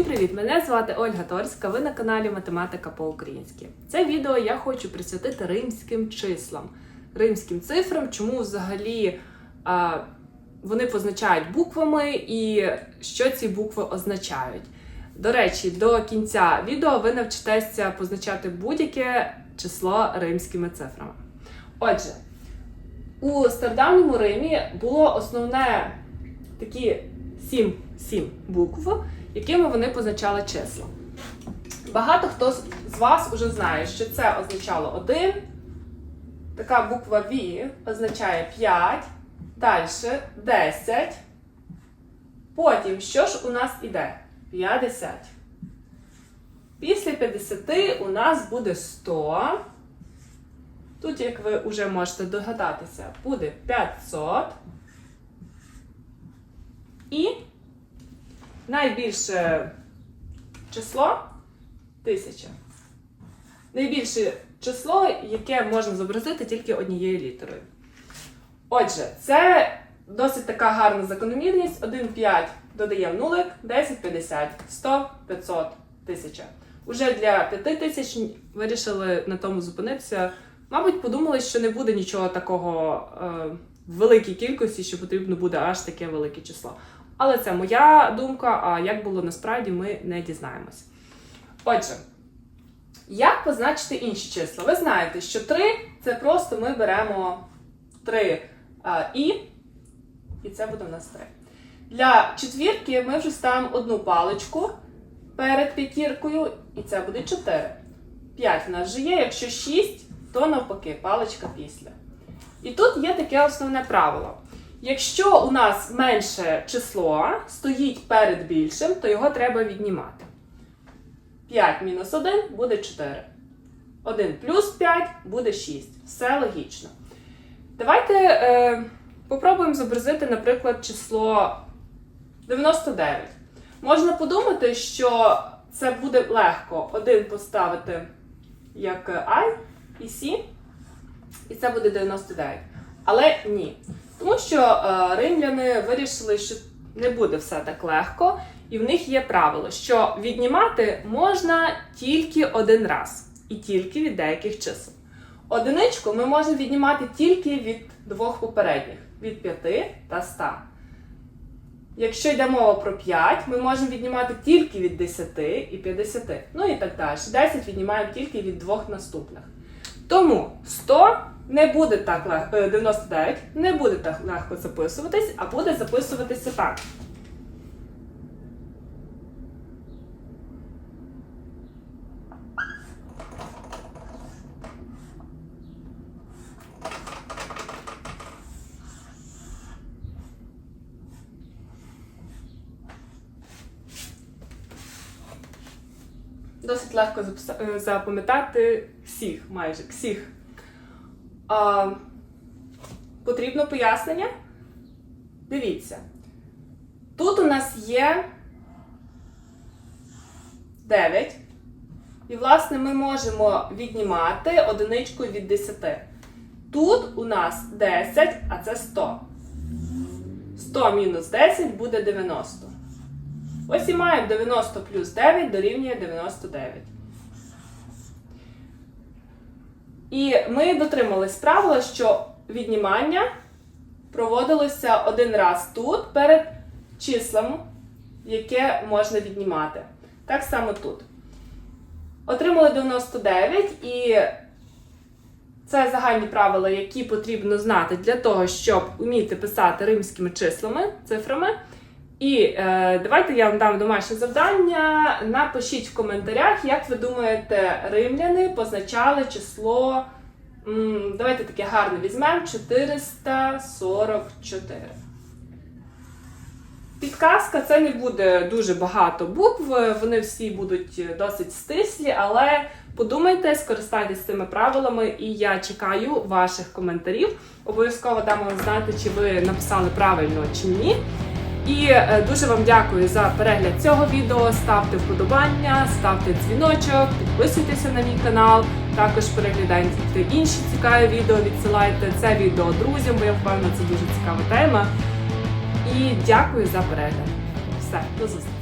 Привіт! Мене звати Ольга Торська. Ви на каналі Математика по-українськи. Це відео я хочу присвятити римським числам, римським цифрам, чому взагалі а, вони позначають буквами і що ці букви означають. До речі, до кінця відео ви навчитеся позначати будь-яке число римськими цифрами. Отже, у стародавньому Римі було основне такі сім, сім букв, якими вони позначали числа. Багато хто з- вас вже знає, що це означало 1, така буква V означає 5, далі 10. Потім, що ж у нас іде? 50. Після 50 у нас буде 100. Тут, як ви вже можете догадатися, буде 500. І найбільше число 1000. Найбільше число, яке можна зобразити тільки однією літерою. Отже, це досить така гарна закономірність. 1, 5 додаємо нулик, 10, 50, 100, 500, 1000. Уже для 5000 вирішили на тому зупинитися. Мабуть, подумали, що не буде нічого такого е, в великій кількості, що потрібно буде аж таке велике число. Але це моя думка, а як було насправді, ми не дізнаємось. Отже, як позначити інші числа? Ви знаєте, що 3 це просто ми беремо 3 а, і, і це буде в нас 3. Для четвірки ми вже ставимо одну паличку перед п'ятіркою, і це буде 4. 5 в нас вже є, якщо 6, то навпаки, паличка після. І тут є таке основне правило. Якщо у нас менше число стоїть перед більшим, то його треба віднімати. 5 мінус 1 буде 4. 1 плюс 5 буде 6. Все логічно. Давайте е, попробуємо зобразити, наприклад, число 99. Можна подумати, що це буде легко. Один поставити як I і C, і це буде 99. Але ні. Тому що е, римляни вирішили, що не буде все так легко, і в них є правило, що віднімати можна тільки один раз і тільки від деяких чисел. Одиничку ми можемо віднімати тільки від двох попередніх від 5 та 100. Якщо йде мова про 5, ми можемо віднімати тільки від 10 і 50. Ну і так далі. 10 віднімаємо тільки від двох наступних. Тому 100 не буде так легко, е, 99 не буде так легко записуватись, а буде записуватися так. Досить легко е, запам'ятати всіх, майже всіх. А, потрібно пояснення? Дивіться. Тут у нас є 9. І, власне, ми можемо віднімати одиничку від 10. Тут у нас 10, а це 100. 100 мінус 10 буде 90. Ось і маємо 90 плюс 9 дорівнює 99. І ми дотримались правила, що віднімання проводилося один раз тут перед числом, яке можна віднімати. Так само тут. Отримали 99 і це загальні правила, які потрібно знати для того, щоб вміти писати римськими числами, цифрами. І е, давайте я вам дам домашнє завдання. Напишіть в коментарях, як ви думаєте, римляни позначали число. м, давайте таке гарне візьмемо 444. Підказка це не буде дуже багато букв, вони всі будуть досить стислі, але подумайте, скористайтесь цими правилами, і я чекаю ваших коментарів. Обов'язково дам вам знати, чи ви написали правильно чи ні. І е, дуже вам дякую за перегляд цього відео. Ставте вподобання, ставте дзвіночок, підписуйтеся на мій канал. Також переглядайте інші цікаві відео, відсилайте це відео друзям, бо я впевнена, це дуже цікава тема. І дякую за перегляд. Все, до зустрічі!